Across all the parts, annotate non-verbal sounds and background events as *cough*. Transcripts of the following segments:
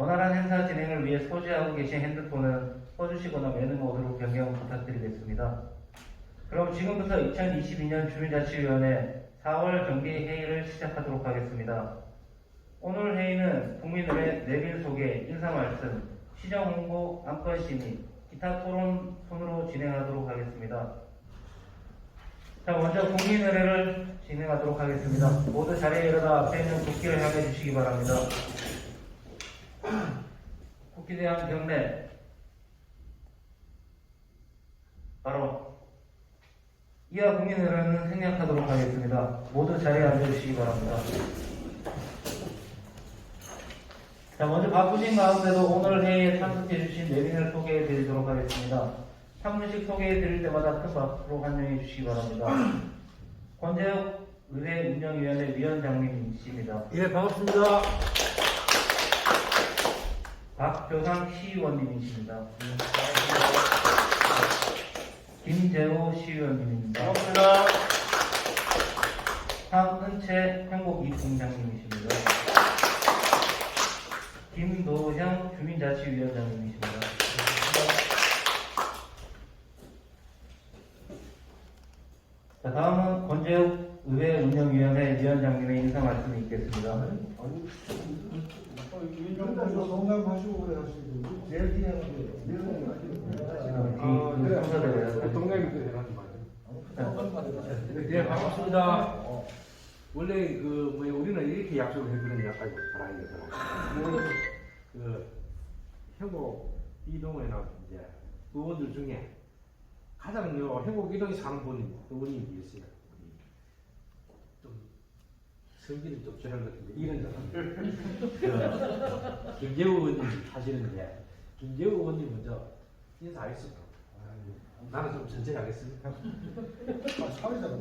원활한 행사 진행을 위해 소지하고 계신 핸드폰은 꺼주시거나 매는 모드로 변경 부탁드리겠습니다. 그럼 지금부터 2022년 주민자치위원회 4월 정기 회의를 시작하도록 하겠습니다. 오늘 회의는 국민들의 내빈 소개, 인사 말씀, 시정 홍보, 안건 심의, 기타 토론 순으로 진행하도록 하겠습니다. 자, 먼저 국민의례를 진행하도록 하겠습니다. 모두 자리에 일어나 앞에 있는 국기를 향해 주시기 바랍니다. *gasps* 국기 대항 경례. 바로 이하 국민의례는 생략하도록 하겠습니다. 모두 자리에 앉아주시기 바랍니다. 자, 먼저 바쁘신 가운데도 오늘 회의에 참석해주신 내빈을 소개해 드리도록 하겠습니다. 사무직 소개해 드릴 때마다 큰 박수로 환영해 주시기 바랍니다. 권재혁 의회 운영위원회 위원장님이십니다. 예, 반갑습니다. 박교상 시의원님이십니다. 김재호 시의원님입니다. 반갑습니다. 황은채 한국이공장님이십니다. 김도형 주민자치위원장님이십니다. 자, 다음은 권재욱 의회 운영위원회 위원장님의 인사 말씀이 있겠습니다. 그래 하시고 제일 뒤 순서대로 동생님들 해가지 마요. 예, 반갑습니다. 원래 그 뭐야 우리는 이렇게 약속을 해주는 약간 바라야 그 행복 이동에는 이제 의원들 중에 가장 요 행복 이동에 사는 분이 의원님이 계세요. 좀 저런 것 같은데 이런 저 김재우 의원님 하시는데 김재우 의원님 먼저 인사하겠습니다. 나는 좀 천천히 하겠습니다. 사회자가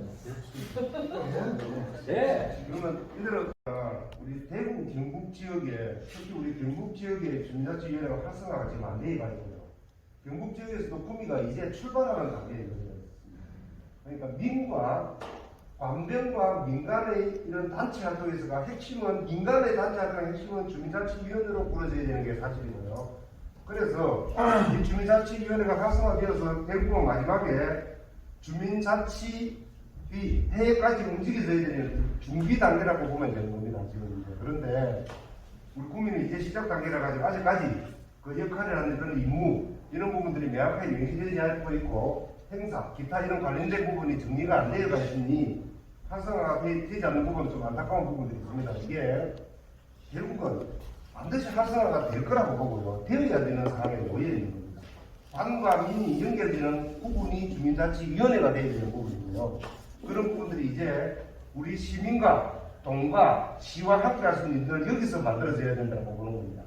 네. 그러면 이들은 우리 대구 경북 지역에 특히 우리 경북 지역의 주민자치위원회가 활성화가 지금 안 돼 있거든요. 경북 지역에서도 구미가 이제 출발하는 단계거든요. 그러니까 민과 관병과 민간의 이런 단체 활동에서가 핵심은 민간의 단체 활동의 핵심은 주민자치위원회로 꾸려져야 되는 게 사실이고요. 그래서 *clears throat* 이 주민자치위원회가 활성화되어서 대구가 마지막에 주민자치위 해외까지 움직여져야 되는 준비 단계라고 보면 되는 겁니다. 지금 이제. 그런데 우리 국민은 이제 시작 단계라 가지고 아직까지 그 역할을 하는 그런 임무 이런 부분들이 명확하게 명시되지 않고 있고 행사, 기타 이런 관련된 부분이 정리가 안 되어가 있으니 활성화가 되- 되지 않는 부분은 좀 안타까운 부분들이 있습니다. 이게 결국은 반드시 활성화가 될 거라고 보고요. 되어야 되는 상황에 놓여 있는 겁니다. 관과 민이 연결되는 부분이 주민자치위원회가 되어야 되는 부분이고요. 그런 부분들이 이제 우리 시민과 동과 시와 함께 할 수 있는 일을 여기서 만들어져야 된다고 보는 겁니다.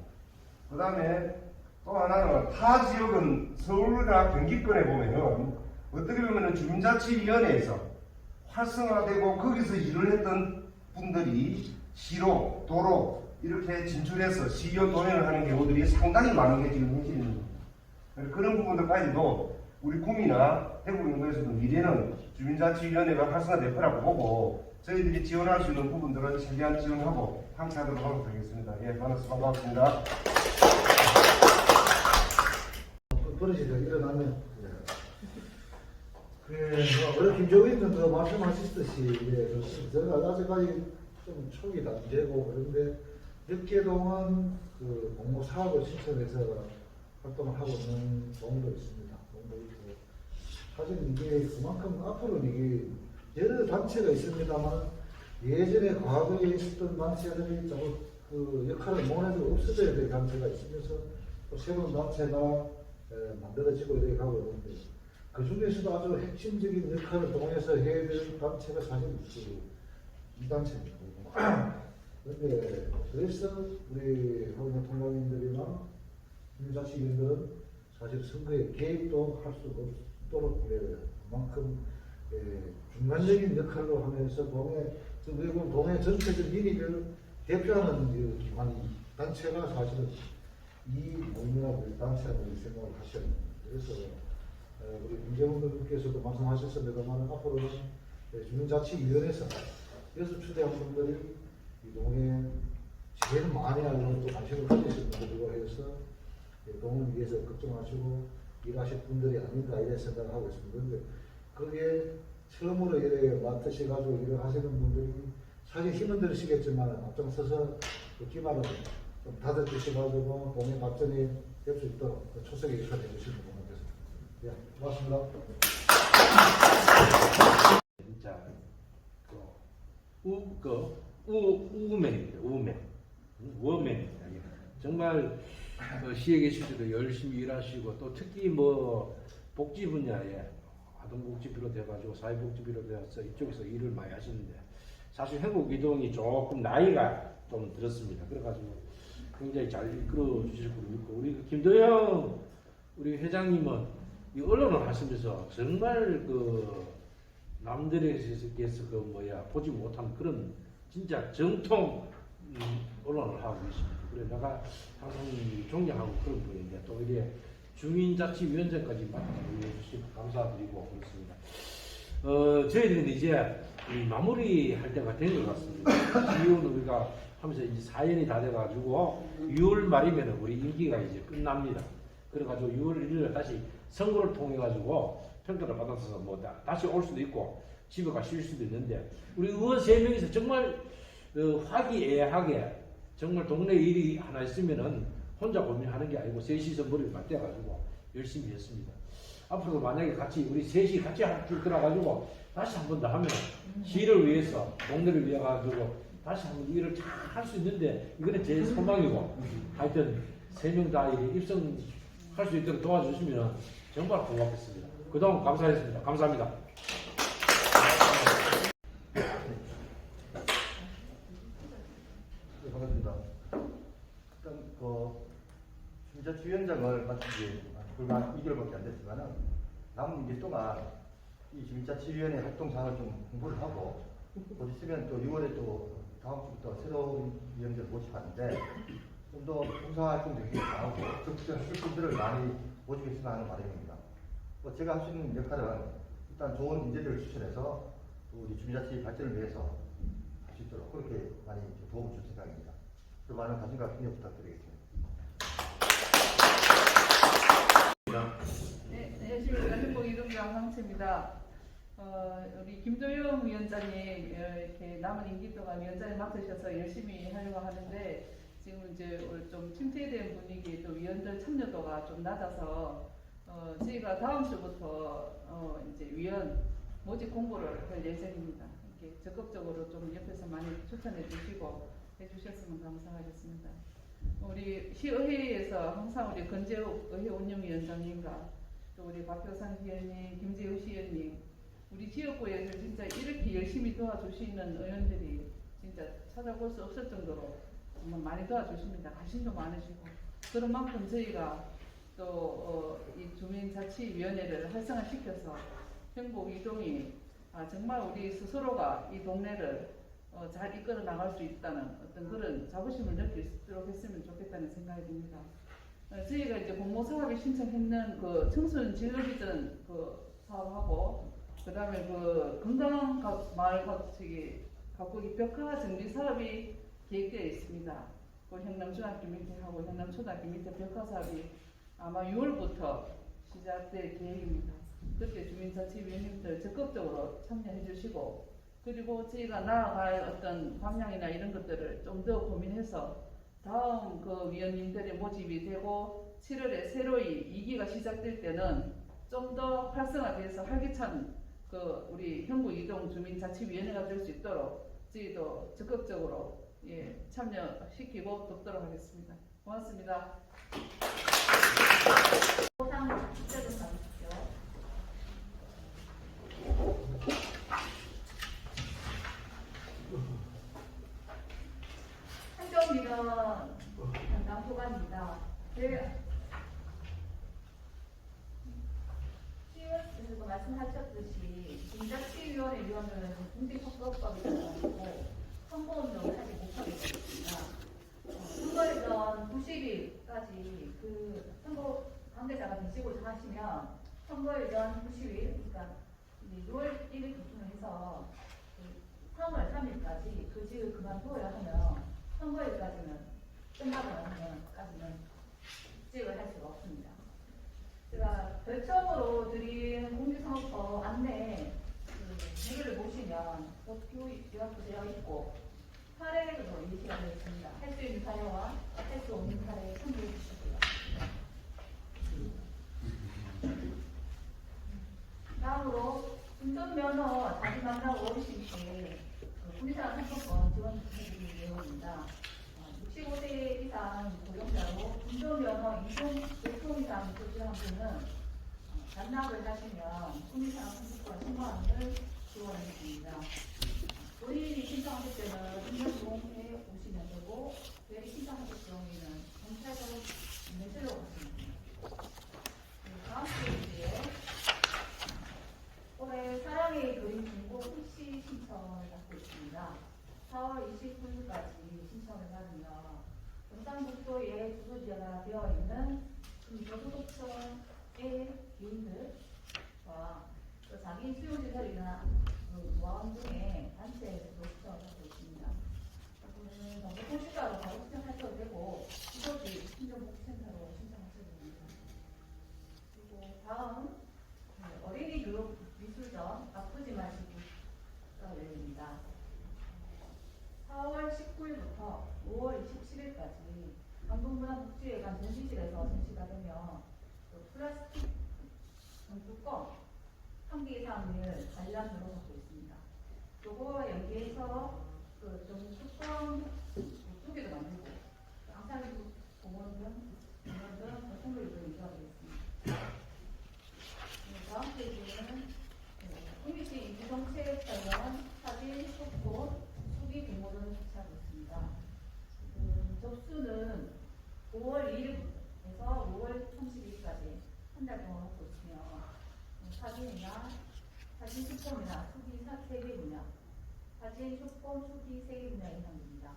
그 다음에 또 하나는 타 지역은 서울이나 경기권에 보면은 어떻게 보면은 주민자치위원회에서 활성화되고 거기서 일을 했던 분들이 시로 도로 이렇게 진출해서 시의원 도행을 하는 경우들이 상당히 많은 게 지금 현실입니다. 그런 부분들 까지도 우리 구미나 대구경도에서도 미래는 주민자치위원회가 활성화될 거라고 보고 저희들이 지원할 수 있는 부분들은 최대한 지원하고 함께 하도록 하겠습니다. 예, 반갑습니다. 반갑습니다. 버릇이다 일어나면 그래 뭐 김종인은 그 말씀하셨듯이 예. 제가 아직까지 좀 초기 단계고 그런데 늦게동은 그 공모 사업을 신청해서 활동을 하고 있는 동도 있습니다. 동도 있고 사실 이게 그만큼 앞으로는 이게 여러 단체가 있습니다만 예전에 과거에 있었던 단체들이 조금 그 역할을 못해도 없어져야 될 단체가 있으면서 또 새로운 단체가 에, 만들어지고 이렇게 가고 있는데 그 중에서도 아주 핵심적인 역할을 해야 될 단체가 사실 그이 단체입니다. 그런데 그래서 우리 한국 통합인들이나 민자치위원들은 사실 선거에 개입도 할 수 없도록 예, 그만큼 예, 중간적인 역할로 하면서 동해 저 외국 동해 전체적 민의를 대표하는 그 기관이 단체가 사실은 이 모임이라고 이 단체라고 생각을 하셔야 됩니다. 그래서 어, 우리 김재원 의원께서도 말씀하셨습니다만 앞으로는 예, 주민자치위원회에서 여섯 추대한 분들이 이 동해 제일 많이 알고 또 관심을 가지시는 분들이고 예, 동을 위해서 걱정하시고 일하실 분들이 아닌가 이런 생각을 하고 있습니다. 그런데 그게 처음으로 이렇게 맡으셔가지고 일을 하시는 분들이 사실 힘은 들으시겠지만 앞장서서 그 기말은 좀 다들 드셔가지고 동의 발전이 될 수 있도록 그 초석에 분 같습니다. 예, 고맙습니다. 진짜 그우그 우우맨입니다. 우맨 우어맨입니다. 예. 정말 그 시에 계실 때도 열심히 일하시고 또 특히 뭐 복지 분야에 아동복지 비롯해가지고 사회복지 비롯해서 이쪽에서 일을 많이 하시는데 사실 한국 이동이 조금 나이가 좀 들었습니다. 그래가지고 굉장히 잘 이끌어 주실 거로 믿고 우리 그 김도영 우리 회장님은 이 언론을 하시면서 정말 그 남들에게서 그 뭐야 보지 못한 그런 진짜 정통 음, 언론을 하고 있습니다. 그래 내가 항상 존경하고 그런 분인데 또 이게 주민자치위원장까지 맡아주고 해주시면 감사드리고 그렇습니다. 어 저희들은 이제 이 마무리할 때가 된 것 같습니다. 이후는 우리가 하면서 이제 4년이 다 돼가지고 6월 말이면 우리 임기가 이제 끝납니다. 그래가지고 6월 1일 다시 선거를 통해 가지고 평가를 받아서 뭐 다, 다시 올 수도 있고 집에 가실 수도 있는데 우리 의원 세 명이서 정말 어, 화기애애하게 정말 동네 일이 하나 있으면은 혼자 고민하는 게 아니고 셋이서 머리를 맞대 가지고 열심히 했습니다. 앞으로도 만약에 같이 우리 셋이 같이 할줄 들어가지고 다시 한 번 더 하면 시를 위해서 동네를 위해 가지고 다시 한 번 일을 잘 할 수 있는데 이거는 제 소망이고 하여튼 세 명 다 입성할 수 있도록 도와주시면 정말 고맙겠습니다. 그동안 감사했습니다. 감사합니다. 네, 반갑습니다. 일단 그 주민자치위원장을 맡은 지 불과 2개월밖에 안 됐지만은 남은 임기 동안 이 주민자치위원회 활동 사항을 좀 공부를 하고 곧 있으면 또 6월에 또 다음 주부터 새로운 위원장을 모집하는데 좀 더 봉사 활동 되게 강하고 적극적인 실수들을 많이 모집했으면 하는 바람입니다. 뭐 제가 할 수 있는 역할은 일단 좋은 인재들을 추천해서 우리 주민자치 발전을 위해서 할 수 있도록 그렇게 많이 도움을 줄 생각입니다. 그 많은 관심과 협력 부탁드리겠습니다. 네, 안녕하십니까. 행복 이동경 황채입니다. 어, 우리 김도영 위원장님 어, 이렇게 남은 임기 동안 위원장을 맡으셔서 열심히 하려고 하는데 지금 이제 오늘 좀 침체된 분위기에 또 위원들 참여도가 좀 낮아서 어, 저희가 다음 주부터 어, 이제 위원 모집 공고를 할 예정입니다. 이렇게 적극적으로 좀 옆에서 많이 추천해 주시고 해주셨으면 감사하겠습니다. 우리 시의회에서 항상 우리 건재욱 의회 운영위원장님과 또 우리 박효상 위원님, 김재우 시의원님, 우리 지역구에서 진짜 이렇게 열심히 도와주시는 의원들이 진짜 찾아볼 수 없을 정도로 많이 도와주십니다. 관심도 많으시고 그런 만큼 저희가 또 어, 이 주민자치위원회를 활성화시켜서 행복 이동이 아, 정말 우리 스스로가 이 동네를 어, 잘 이끌어 나갈 수 있다는 어떤 그런 자부심을 느낄 수 있도록 했으면 좋겠다는 생각이 듭니다. 어, 저희가 이제 공모 사업에 신청했는 그 청소년 진로비전 그 사업하고 그다음에 그 건강 가- 마을 가- 저기 가꾸기 벽화 정비 사업이 계획되어 있습니다. 그 형남중학교 밑에 하고 형남초등학교 밑에 벽화 사업이 아마 6월부터 시작될 계획입니다. 그때 주민자치위원님들 적극적으로 참여해 주시고 그리고 저희가 나아갈 어떤 방향이나 이런 것들을 좀 더 고민해서 다음 그 위원님들의 모집이 되고 7월에 새로이 2기가 시작될 때는 좀 더 활성화돼서 활기찬 그 우리 형부 이동 주민자치위원회가 될 수 있도록 저희도 적극적으로 예, 참여시키고 돕도록 하겠습니다. 고맙습니다. 6월 1일 기준으로 해서 3월 3일까지 그 직을 그 그만둬야 하면 선거일까지는 끝나고 나면까지는 직을 할 수가 없습니다. 제가 별점으로 드린 공지사업법 안내 그 자료를 보시면 법규 요약도 되어 있고 사례도 예시가 되어 있습니다. 할 수 있는 사례와 할 수 없는 사례 참고해 주시고요. 다음으로 운전면허 자기 만나고 어르신께 군사 상품권 지원 부탁드리는 내용입니다. 어, 65세 이상 고령자로 운전면허 2종 이상 소지한 분은 어, 반납을 하시면 군사 상품권 10만 원을 지원해 드립니다. 본인이 신청하실 때는 운전보험에 오시면 되고, 외리 신청하실 경우에는 경찰서로 경상북도에 주소지가 되어 있는 저소득층의 개인들과 또 자기 수용시설 이나 그 모함 등의 단체에서도 받고 있습니다. 그러면 공시가로 바로 신청하셔도 되고 주소지 신정복지센터로 신청하셔도 됩니다. 그리고 다음 네, 어린이 교육 미술전 아프지 마시고가 열립니다. 4월 19일부터 5월 27일까지 강동문화복지회관 전시실에서 전시가 되며 또 플라스틱 뚜껑 한개 이상을 관람으로 받고 있습니다. 요거 여기에서 그좀 뚜껑 두 개도 만들고 앙상블 공원 등 공원 등 교통물도 인수하겠습니다. 네, 다음 페이지는 국민시 인구정책 관련 사진, 속보, 수기 공모를 주최하고 있습니다. 음, 접수는 5월 2일에서 5월 30일까지 한 달 동안 하고 있으며 음, 사진이나 사진 수법이나 수기 세개 분야, 사진, 수법, 수기 세개 분야에 해당됩니다.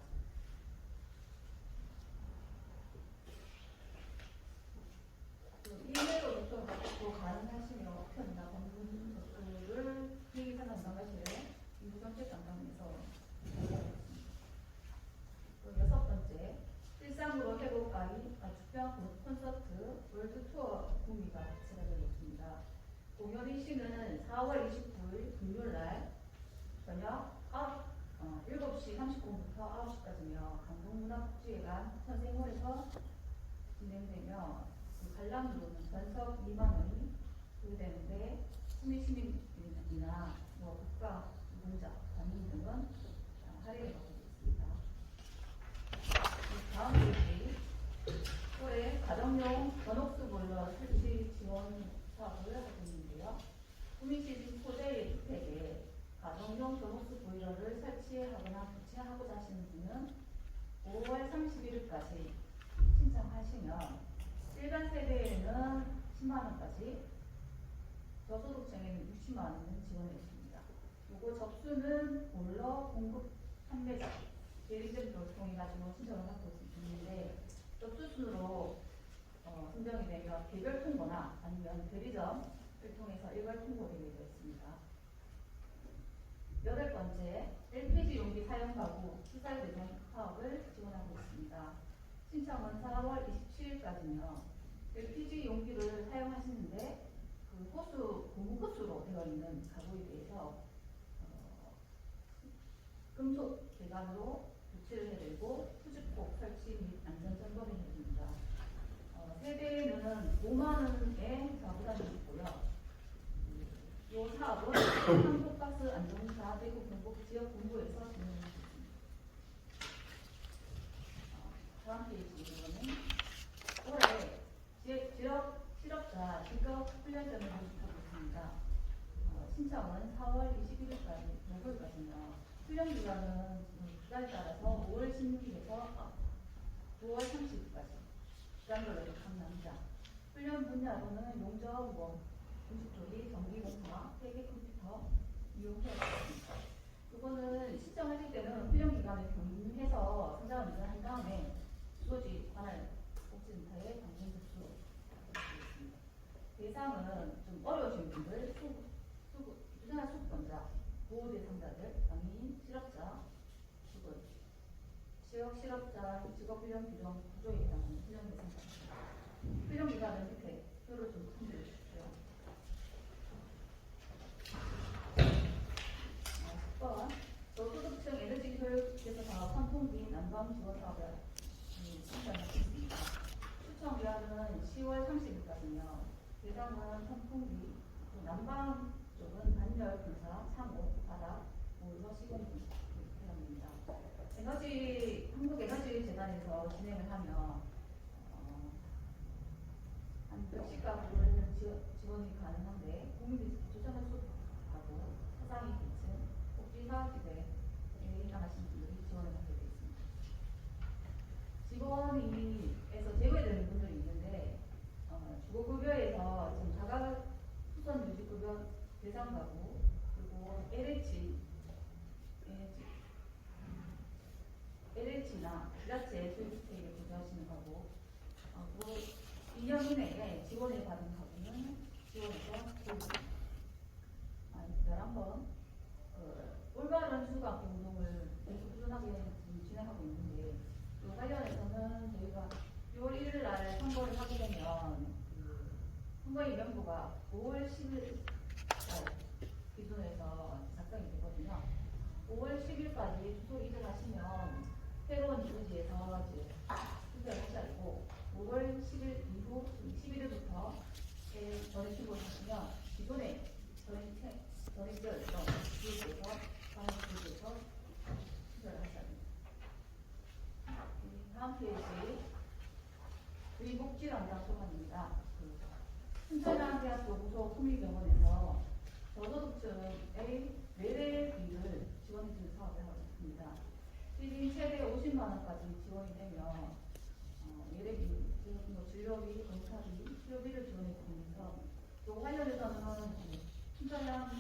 그 이메일로 접수를 받고 가능하시면 우편이나 방문 접수를 기획사 담당하실 인구정책 담당에서 또 여섯 번째, 일상으로 회복가이 축평 콘서트 월드 투어 구미가 개최가 되겠습니다. 공연 시는 4월 29일 금요일 날 저녁 9, 어, 7시 30분부터 9시까지며 강동문화복지회관 선생홀에서 진행되며 그 관람료는 전석 2만 원이 부여되는데 시민 시민이나 뭐 국가 노동자, 관민 등은 어, 할인을 받고 있습니다. 그 다음 페이지 올해 가정용 전옥수 보일러 설치 지원 사업을 하고 있는데요. 구민시민 소재 주택에 가정용 전옥수 보일러를 설치하거나 교체하고자 하시는 분은 5월 31일까지 신청하시면 일반 세대에는 10만 원까지 저소득층에는 60만 원은 지원해 주십니다. 요거 접수는 보일러 공급 판매자 대리점을 통해 가지고 신청을 하고 있는데 접수 순으로 어, 선정이 되면 개별 통보나 아니면 대리점을 통해서 일괄 통보되게 되어 있습니다. 여덟 번째, LPG 용기 사용 가구 시설 대전 사업을 지원하고 있습니다. 신청은 4월 27일까지며 LPG 용기를 사용하시는데 그 호수 고무 호수로 되어 있는 가구에 대해서 어, 금속 배관으로 교체를 해드리고 수직복 설치 및 안전 점검을. 어, 세대는 5만 원의 자부담이 있고요. 이 사업은 한국가스 안전사 대구 경북 지역 본부에서 진행하고 있습니다. 어, 다음 페이지는 올해 지역, 지역 실업자 직업 훈련전을 모집하고 있습니다. 어, 신청은 4월 21일까지, 목요일까지입니다. 훈련 기간은 기간에 따라서 5월 16일에서 9월 30일까지 기간별로 감납니다. 훈련 분야로는 용접원, 금속조리, 전기공사, 회계 컴퓨터 이용해 있습니다. 그거는 신청하실 때는 훈련 기간을 경유해서 선정을 한 다음에 수도지 관할 복지센터에 방문 접수 부탁드리겠습니다. 대상은 좀 어려우신 분들, 수, 수, 부정한 수급권자, 보호 대상자들, 장애인, 실업자, 지역 실업자 직업 훈련 규정 구조에 해당하는 훈련 대상자입니다. 훈련 기간은 밑에 표를 좀 참조해 주십시오. 어, 10번 저소득층 에너지 교육에서 사업 선풍기 난방 지원 사업을 음, 신청하겠습니다. 추천 기한은 10월 30일까지며 대상은 선풍기, 또 난방 쪽은 단열, 분사, 상호, 바닥, 보일러 시공 등해 당됩니다. 에너지 한국 에너지 재단에서 진행을 하며 어, 가구는 지원, 지원이 가능한데 국민들 조선을 수하고 사상이 계층, 복지 사업지대에 해당하시는 분들이 지원을 받게 되어 있습니다. 직원이에서 제외되는 분들이 있는데 어, 주거급여에서 지금 다가 후선 유지급여 대상 가구 그리고 LH LH나 지자체 소유주택에 거주하시는 거고 어, 그리고 2년 이내에 지원을 받은 가구는 지원해서 보입니다. 아, 11번 그 올바른 수강 운동을 계속 꾸준하게 진행하고 있는데 그 관련해서는 저희가 6월 1일 날 선거를 하게 되면 그 선거인 명부가 5월 10일 기준에서 작성이 되거든요. 5월 10일까지 주소 이전하시면 새로운 주소지에서 이제 투표를 하셔야 되고 5월 10일 이후 11일부터 전에 신고를 하시면 기존에 전에 전에 되어있던 주소지에서 다음 주소지에서 투표를 하셔야 됩니다. 이 다음 페이지 의 복지 담당 소관입니다. 그 순천향 대학교 무소 국립병원에서 저소득층의 외래비를 지원해주는 사업을 하고 있습니다. 시민 최대 50만 원까지 지원이 되면 어, 외래비, 즉뭐 진료비, 검사비, 치료비를 지원해 드리면서 또 관련해서는 그 순천향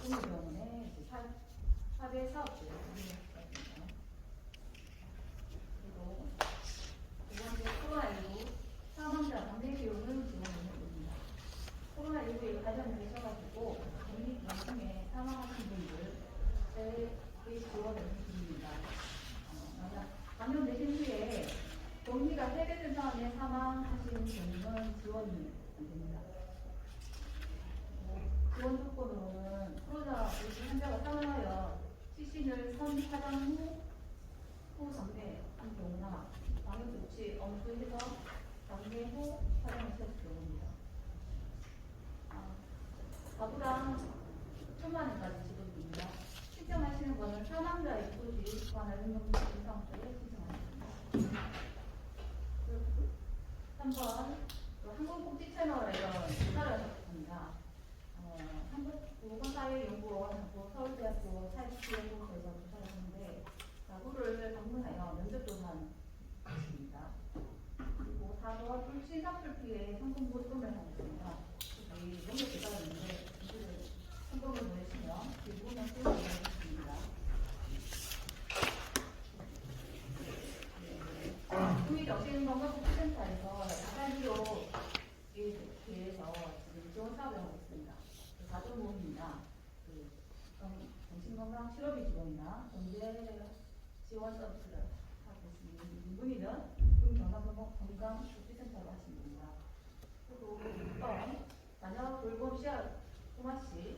국립병원의 이제 사, 사대 사업들을 진행했습니다. 그리고 두 번째 코로나19 사망자 방대 비용을 지원을 해드립니다. 코로나19에 관련되셔가지고 국립병원에 사망하신 분들에 지원을 해드립니다. 어, 감염되신 후에 격리가 해제된 다음에 사망하신 경우는 지원이 안 됩니다. 어, 지원 조건으로는 코로나 19 환자가 사망하여 시신을 선파장 후, 후 장례한 경우나 방역조치 엄수해서 장례 후 촬영을 했을 경우입니다. 아, 가구당 천만 원까지 지급됩니다. 신청하시는 거는 사망자의 소지 관할 행동 이상자에 신청하십니다. 3번 한국복지 채널에서 조사를 하셨습니다. 어, 한국보건사회연구원 하고 서울대학교 사회복지연구소에서 조사를 했는데 가구를 방문하여 면접 조사한 것입니다. 그리고 4번 울진삭술 피해 상품 보증을 하고 있습니다. 여기 면접 대상인데 이들을 성공을 보내시면 대부분은 수용을 하겠습니다. 국민정신건강복지센터에서 야간기록에 대해서 지금 지원 사업을 하고 있습니다. 그 가족모임이나 그 정- 정신건강 실업비 지원이나 경제 지원 서비스를 하고 있습니다. 문의는 국민건강복지센터로 하시면 됩니다. 그리고 6번 시작 꼬마씨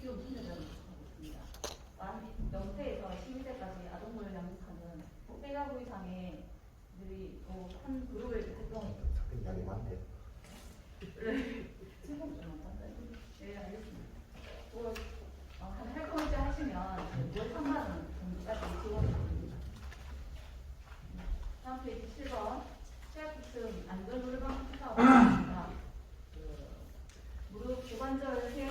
키움 훈련을 하고 있습니다. 만 명태에서 12세까지 아동을 양육하는 세 가구 이상의 들이 어, 한 그룹을 활동해 굉장히 많대. 네, 알겠습니다. 뭐, 어, 한 활동을 때 하시면 월 3만 원 정도까지 지원을 드립니다. 다음 페이지 7번 취약계층 안전노래방 사업입니다. 그 무릎 고관절 폐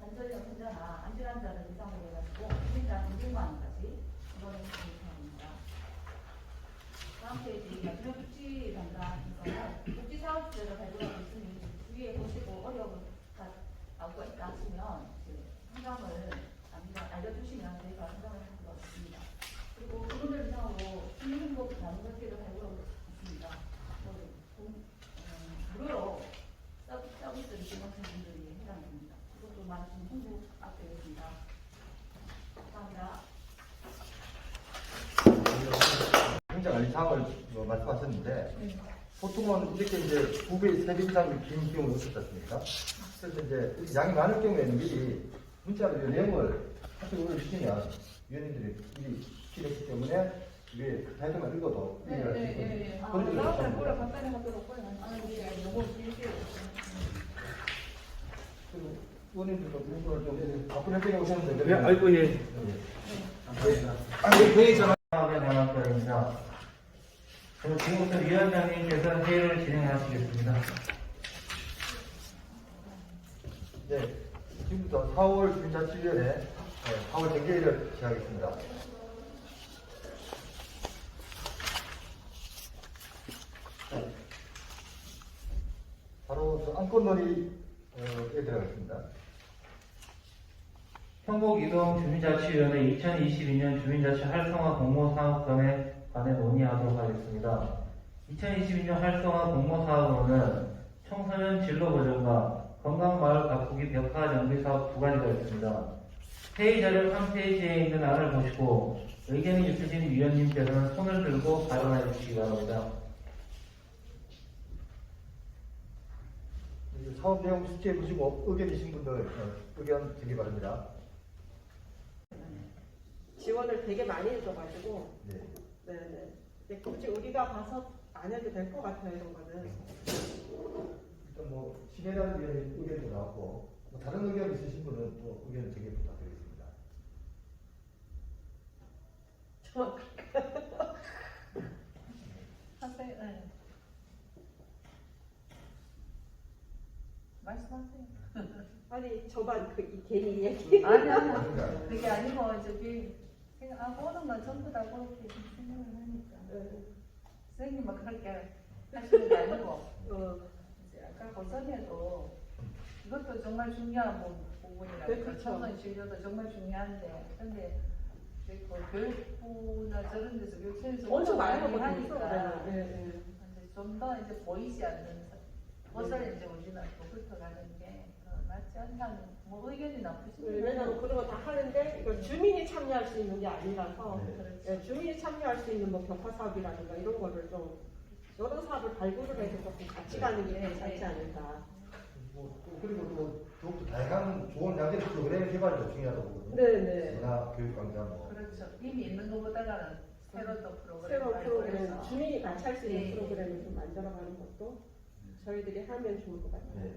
관절염 환자나 암질 환자를 대상으로 해가지고 국민당 200만 원까지 지원을 드리는 사업입니다. 다음 페이지 마지막 복지 담당에서는 복지 사업들을 발굴하고 있으니 주위에 보시고 어려움을 가- 갖고 있다 하시면 이제 상담을 남겨- 알려주시면 저희가 상담을 하도록 하겠습니다. 그리고 그분들 이상으로 국민행복 나눔업체를 발굴하고 있습니다. 그 공- 어, 무료로 서비- 서비스를 제공하시는 분들이 해당됩니다. 이것도 많이 좀 홍보 부탁드리겠습니다. 감사합니다. 행정관리 사항을 어, 말씀하셨는데 보통은 이렇게 이제 두 배, 세 배 이상 긴 경우가 없었지 않습니까? 그래서 이제 양이 많을 경우에는 미리 문자로 이 내용을 사실 올려주시면 위원님들이 미리 필요했기 때문에 이게 타이틀만 읽어도 네, 이해할 수 네. 예, 예. 아, 그런. 아, 예, 길게. 그리고 의원님들도 문구를 좀 바꾸는 때가 오셨는데 네, 아이고 예. 사업의 방학별입니다. 그럼 지금부터 위원장님께서 회의를 진행하시겠습니다. 네, 지금부터 4월 주민자치위원회 네, 4월 정기회의를 시작하겠습니다. 바로 저 안건놀이에 들어가겠습니다. 평곡 이동 주민자치위원회 2022년 주민자치 활성화 공모사업권에 관해 논의하도록 하겠습니다. 2022년 활성화 공모 사업으로는 청소년 진로 보전과 건강마을 가꾸기 벽화 정비 사업 두 가지가 있습니다. 회의 자료 3페이지에 있는 안을 보시고 의견이 있으신 위원님께서는 손을 들고 발언해 주시기 바랍니다. 이 사업 내용 숙지해 보시고 의견 있으신 분들 어, 의견 드리기 바랍니다. 지원을 되게 많이 해줘가지고 네. 네네 근데 굳이 우리가 가서 안 해도 될 것 같아요 이런 거는 일단 뭐 의원의 의견도 나왔고 뭐 다른 의견 있으신 분은 또 의견 되게 부탁드리겠습니다. 저 하세요. 네. 말씀하세요. 아니 저만 그이 괜히 얘기 아니 아니 그게 아니고 이제 그 생각 아 보는 건 전부 다 그렇게 생각을 하니까 선생님 막 그렇게 하시는 게 아니고 어, 이제 아까 고선에도 이것도 정말 중요한 부- 부분이라고 네, 그렇죠. 청소년 진료도 정말 중요한데 근데 그 교육부나 저런 데서 교육청에서 엄청 많이 하거든요 하니까 네, 네. 좀더 이제 보이지 않는 것을 이제 우리는 또 훑어가는 게 어, 낫지 않다는 뭐 의견이 나쁘지 네, 왜냐면 그런 거 다 하는데 이거 주민이 참여할 수 있는 게 아니라서 네. 예, 주민이 참여할 수 있는 뭐 벽화 사업이라든가 이런 거를 좀 여러 사업을 발굴을 해서 조금 같이 가는 게 괜찮지 않을까 뭐, 또 그리고 또 더욱더 다양한 좋은 양질 프로그램 개발이 더 중요하다고 보거든요. 네네 문화 교육 강좌 뭐. 그렇죠. 이미 있는 것보다는 새로 또 프로그램 새로운 프로그램 발굴해서 주민이 같이 할 수 있는 네. 프로그램을 좀 만들어가는 것도 저희들이 하면 좋을 것 같아요 네.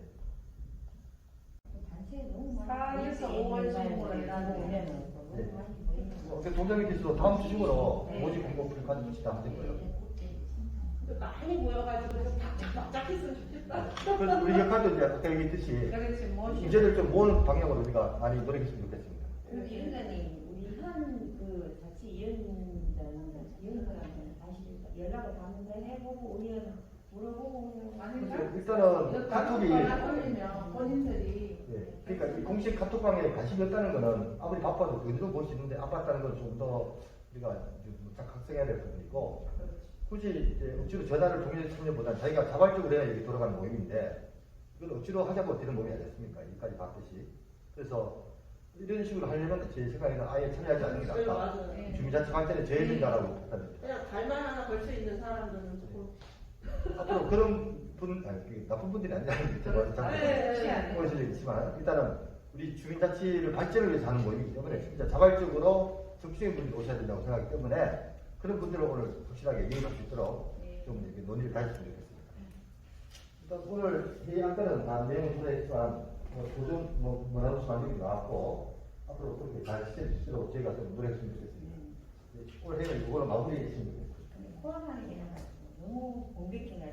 사에서 5월 중으로 일하는 네. 뭐, 그 동장님께서도 다음 주 중으로 모집 공고를 가지고 하실 거예요. 많이 모여가지고 좀 납작했으면 좋겠다 그래서 우리 역할도 이제 아까 얘기했듯이 그렇지 뭐 문제를 좀 모으는 방향으로 우리가 많이 노력했으면 좋겠습니다. 위원장님, 우리 현그 자치위원장, 위원장한테 다시 연락을 한번 해보고 의견 물어보고 그래서 일단은 카톡이 본인들이 예, 그러니까 이 공식 카톡방에 관심이 없다는 거는 아무리 바빠도 그 정도 볼수 있는데 안 봤다는 건 좀 더 우리가 좀 각성해야 될 부분이고 굳이 이제 억지로 전화를 동일 참여보다 자기가 자발적으로 해야 이게 돌아가는 모임인데 이건 억지로 하자고 되는 모임이 아니었습니까? 여기까지 봤듯이 그래서 이런 식으로 하려면 제 생각에는 아예 참여하지 않는 게 네, 낫다. 맞아요. 네. 주민자치 발전에 제일인가라고 생각합니다. 그냥 발만 하나 걸 수 있는 사람들은 조금 앞으로 그런 분, 아니, 그 나쁜 분들이 아니라는 게 네. 보여질 수 있지만 일단은 우리 주민자치를 발전을 위해서 하는 모임이기 때문에 진짜 자발적으로 적극적인 분들이 오셔야 된다고 생각하기 때문에 그런 분들을 오늘 확실하게 이해할 수 있도록 네. 좀 이렇게 논의를 다했으면 좋겠습니다. 일단 오늘 회의 안건은 다 내용을 소개했지만 뭐 도전 뭐 뭐라도 만들기 나왔고 앞으로 그렇게 잘수 있도록 저희가 좀 노력했으면 좋겠습니다. 네, 오늘 회의는 이거로 마무리했으면 좋겠습니다. 코로나는 너무 공백기가